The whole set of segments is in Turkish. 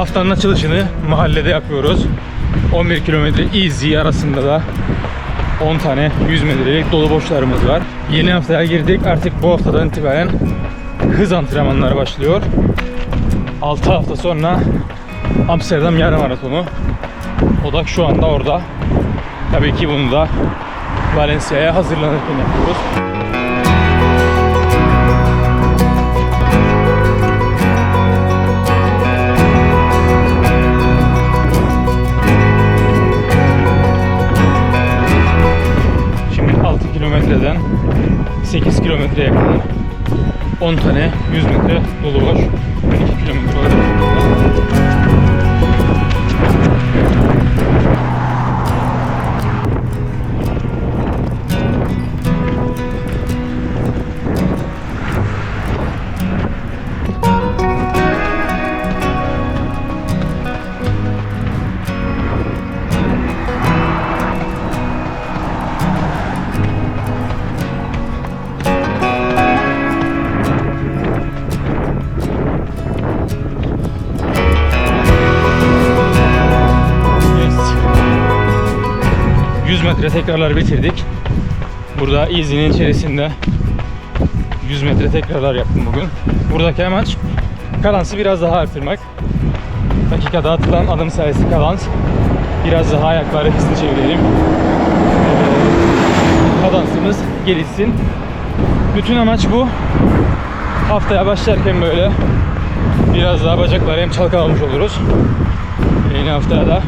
Haftanın açılışını mahallede yapıyoruz. 11 kilometre easy arasında da 10 tane 100 metrelik dolu boşlarımız var. Yeni haftaya girdik. Artık bu haftadan itibaren hız antrenmanları başlıyor. 6 hafta sonra Amsterdam yarım maratonu. Odak şu anda orada. Tabii ki bunu da Valencia'ya hazırlanırken yapıyoruz. Tekrarlar bitirdik. Burada Easy'nin içerisinde 100 metre tekrarlar yaptım bugün. Buradaki amaç kalansı biraz daha artırmak. Dakikada atılan adım sayısı kalans. Biraz daha ayakları hızlı çevirelim. Ee, Kadansımız gelişsin. Bütün amaç bu. Haftaya başlarken böyle biraz daha bacakları hem çalkalamış oluruz. Yeni haftaya da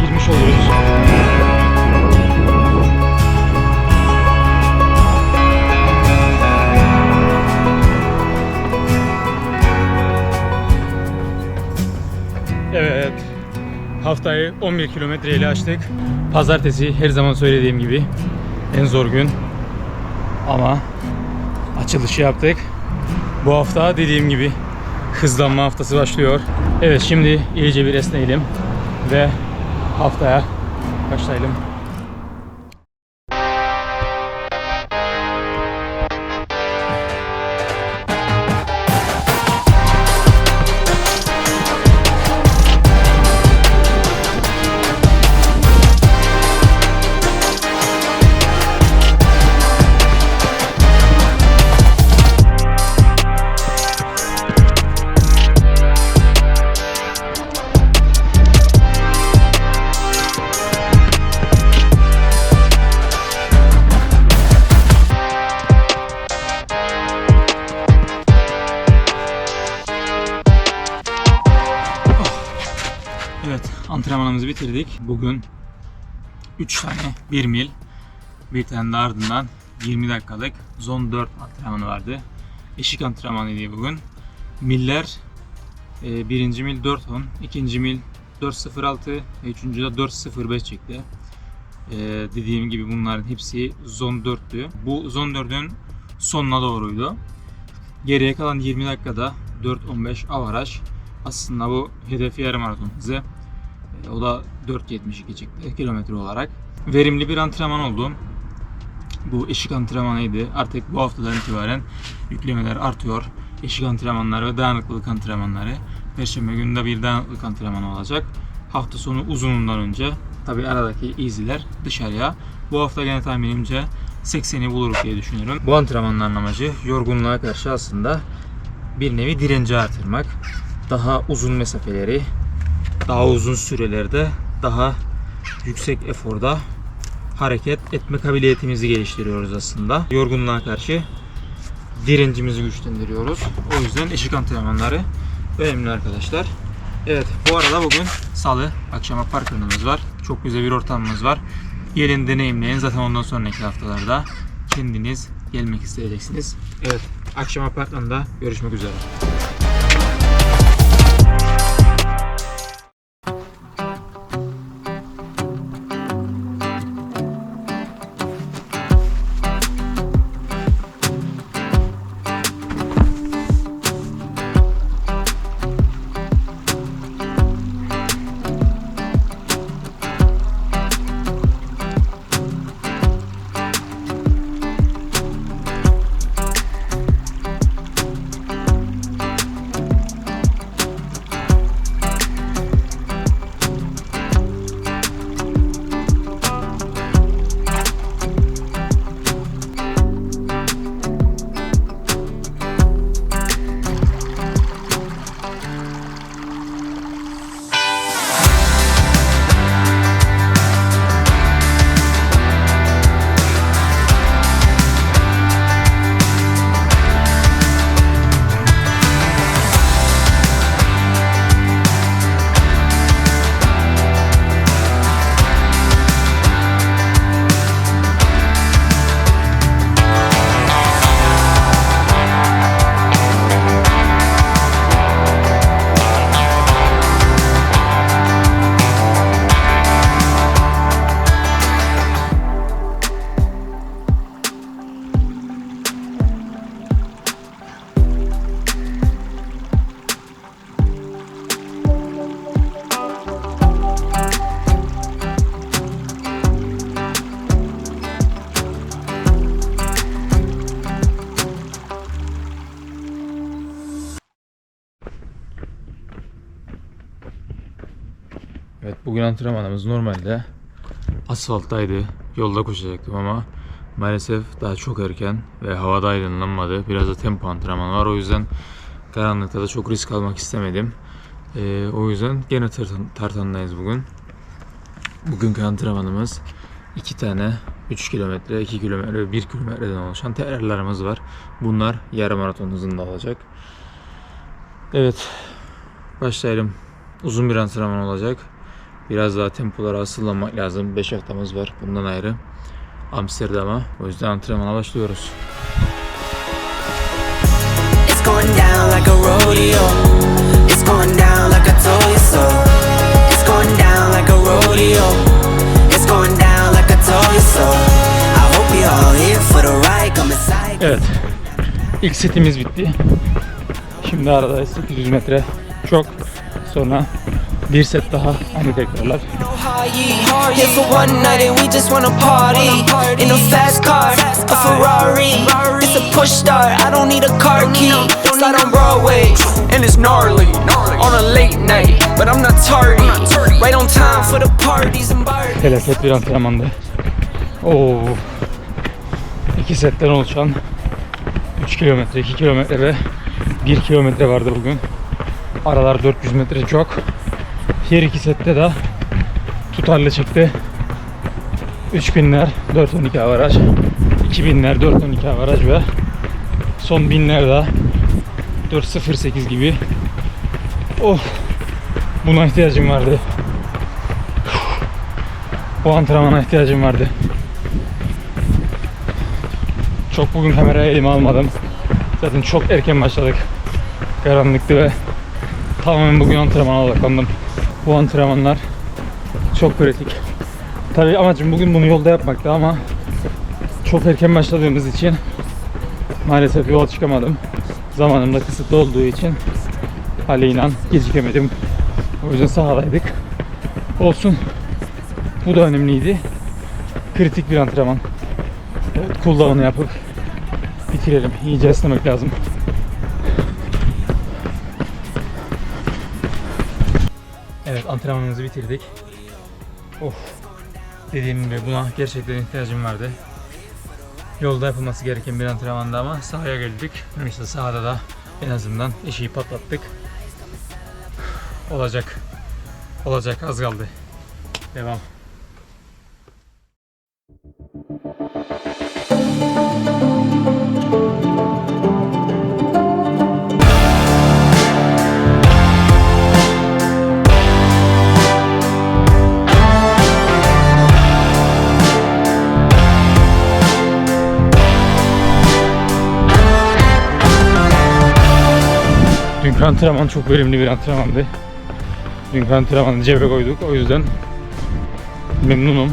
girmiş oluruz. Haftayı 11 kilometre ile açtık. Pazartesi her zaman söylediğim gibi en zor gün. Ama açılışı yaptık. Bu hafta dediğim gibi hızlanma haftası başlıyor. Evet şimdi iyice bir esneyelim ve haftaya başlayalım. Evet antrenmanımızı bitirdik. Bugün 3 tane 1 mil bir tane de ardından 20 dakikalık zon 4 antrenmanı vardı. Eşik antrenmanıydı bugün. Miller e, birinci mil 4.10, ikinci mil 4.06 ve üçüncü de 4.05 çekti. E, dediğim gibi bunların hepsi zon 4'tü. Bu zon 4'ün sonuna doğruydu. Geriye kalan 20 dakikada 4.15 avaraj. Aslında bu hedefi yarım maraton hızı. O da 4.72 çıktı kilometre olarak. Verimli bir antrenman oldu. Bu eşik antrenmanıydı. Artık bu haftadan itibaren yüklemeler artıyor. Eşik antrenmanları ve dayanıklılık antrenmanları. Perşembe günü de bir dayanıklılık antrenmanı olacak. Hafta sonu uzunundan önce tabi aradaki easy'ler dışarıya. Bu hafta gene tahminimce 80'i buluruz diye düşünüyorum. Bu antrenmanların amacı yorgunluğa karşı aslında bir nevi direnci artırmak. Daha uzun mesafeleri, daha uzun sürelerde, daha yüksek eforda hareket etme kabiliyetimizi geliştiriyoruz aslında. Yorgunluğa karşı direncimizi güçlendiriyoruz. O yüzden eşik antrenmanları önemli arkadaşlar. Evet bu arada bugün salı akşama park önümüz var. Çok güzel bir ortamımız var. Gelin deneyimleyin. Zaten ondan sonraki haftalarda kendiniz gelmek isteyeceksiniz. Evet akşam apartmanda görüşmek üzere. Bugün antrenmanımız normalde asfalttaydı. Yolda koşacaktım ama maalesef daha çok erken ve havada aydınlanmadı. Biraz da tempo antrenmanı var. O yüzden karanlıkta da çok risk almak istemedim. Ee, o yüzden gene tartan, tartandayız bugün. Bugünkü antrenmanımız iki tane 3 kilometre, 2 kilometre ve 1 kilometreden oluşan tekrarlarımız var. Bunlar yarım maraton hızında olacak. Evet, başlayalım. Uzun bir antrenman olacak. Biraz daha tempolara asıllanmak lazım. 5 haftamız var bundan ayrı. Amsterdam'a. O yüzden antrenmana başlıyoruz. It's going down like a rodeo. It's going down like I told you so. It's going down like a rodeo. It's going down like I told you so. I hope you're all here for the ride. Come inside. Evet. İlk setimiz bitti. Şimdi aradayız 800 metre. Çok. Sonra bir set daha aynı tekrarlar. Felaket bir antrenmandı. Oo. İki setten oluşan 3 kilometre, 2 kilometre ve 1 kilometre vardı bugün. Aralar 400 metre çok. Her iki sette de tutarlı çıktı. 3000'ler 412 avaraj, 2000'ler 412 avaraj ve son 1000'ler de 408 gibi. Oh! Buna ihtiyacım vardı. Bu antrenmana ihtiyacım vardı. Çok bugün kamerayı elime almadım. Zaten çok erken başladık. Karanlıktı ve tamamen bugün antrenmana odaklandım. Bu antrenmanlar çok kritik. Tabii amacım bugün bunu yolda yapmaktı ama çok erken başladığımız için maalesef yola çıkamadım. Zamanım da kısıtlı olduğu için haliyle gecikemedim. O yüzden sahadaydık. Olsun. Bu da önemliydi. Kritik bir antrenman. Evet, cooldown'u yapıp bitirelim. İyice esnemek lazım. Evet antrenmanımızı bitirdik. Of. Dediğim gibi buna gerçekten ihtiyacım vardı. Yolda yapılması gereken bir antrenmanda ama sahaya geldik. İşte sahada da en azından eşiği patlattık. Olacak. Olacak az kaldı. Devam. Antrenman çok verimli bir antrenmandı. Dünkü antrenmanı cebe koyduk. O yüzden memnunum.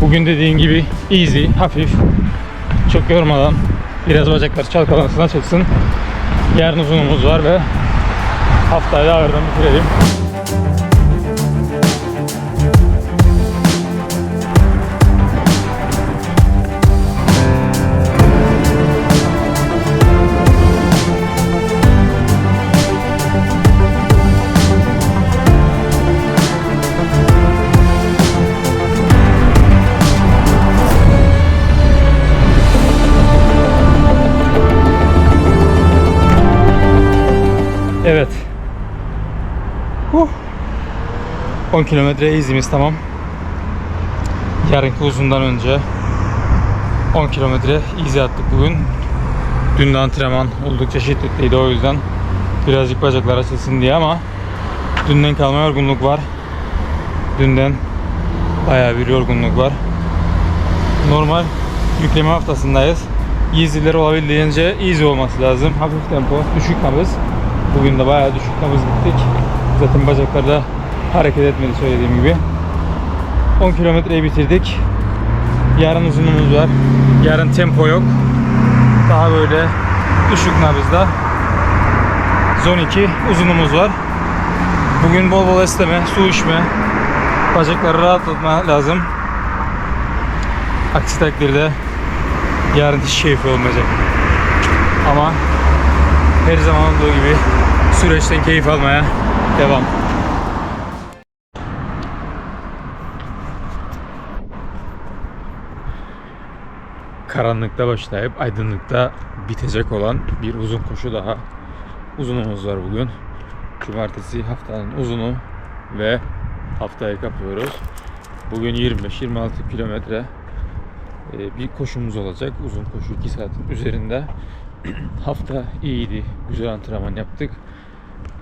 Bugün dediğim gibi easy, hafif, çok yormadan biraz bacaklar çalkalansın, açılsın. Yarın uzunumuz var ve haftayı da ağırdan bitirelim. 10 kilometre izimiz tamam. Yarınki uzundan önce 10 kilometre izi attık bugün. Dün de antrenman oldukça şiddetliydi o yüzden birazcık bacaklar açılsın diye ama dünden kalma yorgunluk var. Dünden bayağı bir yorgunluk var. Normal yükleme haftasındayız. Easy'ler olabildiğince easy olması lazım. Hafif tempo, düşük nabız. Bugün de bayağı düşük nabız gittik. Zaten bacaklarda hareket etmedi söylediğim gibi. 10 kilometreyi bitirdik. Yarın uzunumuz var. Yarın tempo yok. Daha böyle düşük nabızda. Zon 2 uzunumuz var. Bugün bol bol esneme, su içme, bacakları rahatlatma lazım. Aksi takdirde yarın hiç keyifli olmayacak. Ama her zaman olduğu gibi süreçten keyif almaya Devam. Karanlıkta başlayıp aydınlıkta bitecek olan bir uzun koşu daha. Uzunumuz var bugün. Cumartesi haftanın uzunu ve haftayı kapıyoruz. Bugün 25-26 kilometre e, bir koşumuz olacak. Uzun koşu 2 saatin üzerinde. Hafta iyiydi. Güzel antrenman yaptık.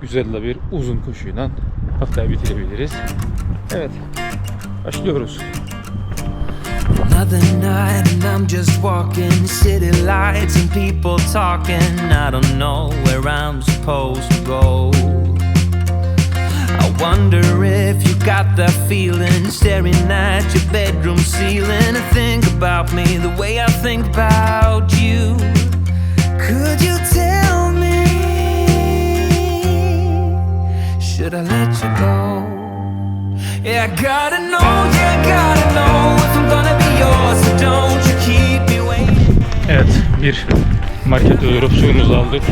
Güzel de bir uzun koşuyla haftayı bitirebiliriz. Evet. Başlıyoruz. Another night and I'm just walking city lights and people talking. I don't know where I'm supposed to go. I wonder if you got that feeling staring at your bedroom ceiling and think about me the way I think about you. Could you tell me? Should I let you go? Yeah, I gotta know, yeah, I gotta know if I'm gonna Evet, bir market uyurup suyumuzu aldık.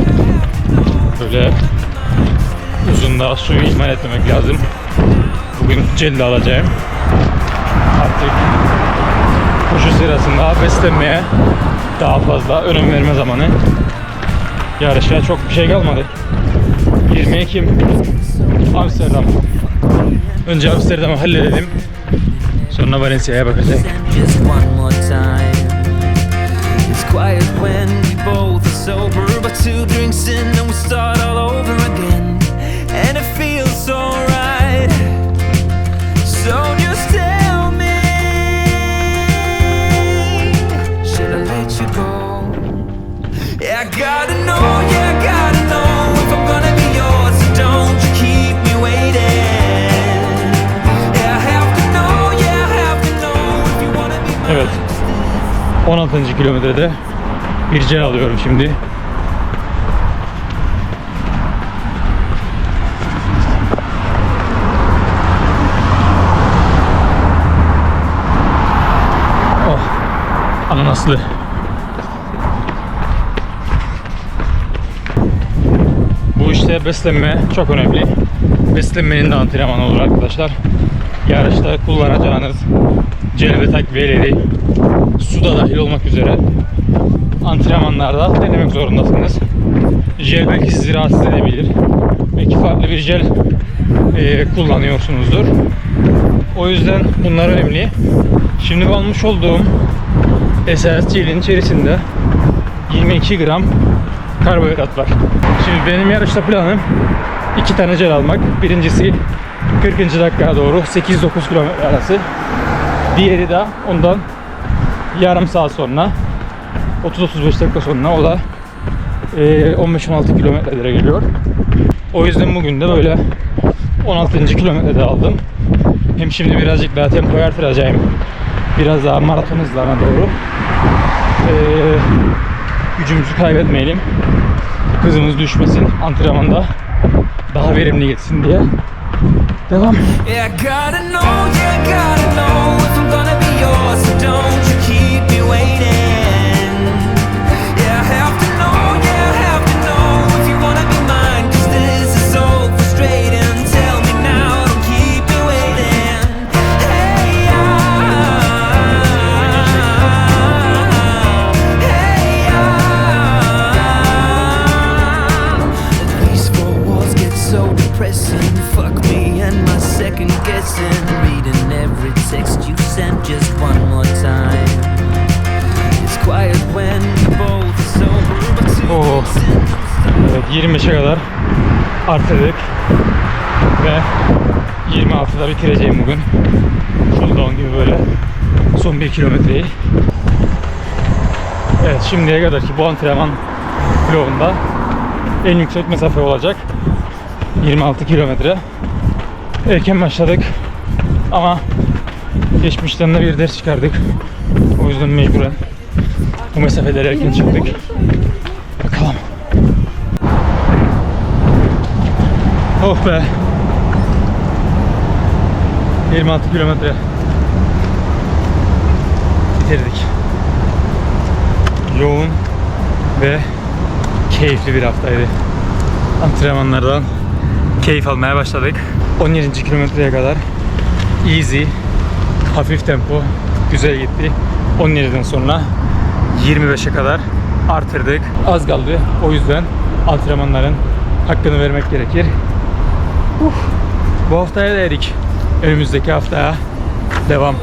Böyle uzun daha suyu ihmal etmemek lazım. Bugün celli alacağım. Artık koşu sırasında beslenmeye daha fazla önem verme zamanı. Yarışa çok bir şey kalmadı. 20 Ekim Amsterdam. Önce Amsterdam'ı halledelim. And just one more time. It's quiet when we both are sober, but two drinks in and we start all over 16. kilometrede bir cel alıyorum şimdi. Oh. Ananaslı. Bu işte beslenme çok önemli. Beslenmenin de antrenmanı olur arkadaşlar. Yarışta kullanacağınız cel ve takviyeleri suda dahil olmak üzere antrenmanlarda denemek zorundasınız. Jel belki sizi rahatsız edebilir. Belki farklı bir jel e, kullanıyorsunuzdur. O yüzden bunlar önemli. Şimdi almış olduğum esas jelin içerisinde 22 gram karbonhidrat var. Şimdi benim yarışta planım iki tane jel almak. Birincisi 40. dakikaya doğru 8-9 kilometre arası. Diğeri de ondan yarım saat sonra 30-35 dakika sonra o da e, 15-16 kilometrelere geliyor. O yüzden bugün de böyle 16. kilometrede aldım. Hem şimdi birazcık daha tempo artıracağım. Biraz daha maraton hızlarına doğru. E, gücümüzü kaybetmeyelim. Hızımız düşmesin. Antrenmanda daha verimli geçsin diye. Devam. Yeah, gotta know, yeah, gotta know 26'da bitireceğim bugün. Şuradan gibi böyle son bir kilometreyi. Evet şimdiye kadar ki bu antrenman vlogunda en yüksek mesafe olacak. 26 kilometre. Erken başladık ama geçmişten de bir ders çıkardık. O yüzden mecburen bu mesafeleri erken çıktık. Bakalım. Oh be. 26 kilometre. Bitirdik. Yoğun ve keyifli bir haftaydı. Antrenmanlardan keyif almaya başladık. 17. kilometreye kadar easy, hafif tempo, güzel gitti. 17'den sonra 25'e kadar artırdık. Az kaldı. O yüzden antrenmanların hakkını vermek gerekir. Uf. Bu haftaya da erik. Önümüzdeki haftaya devam.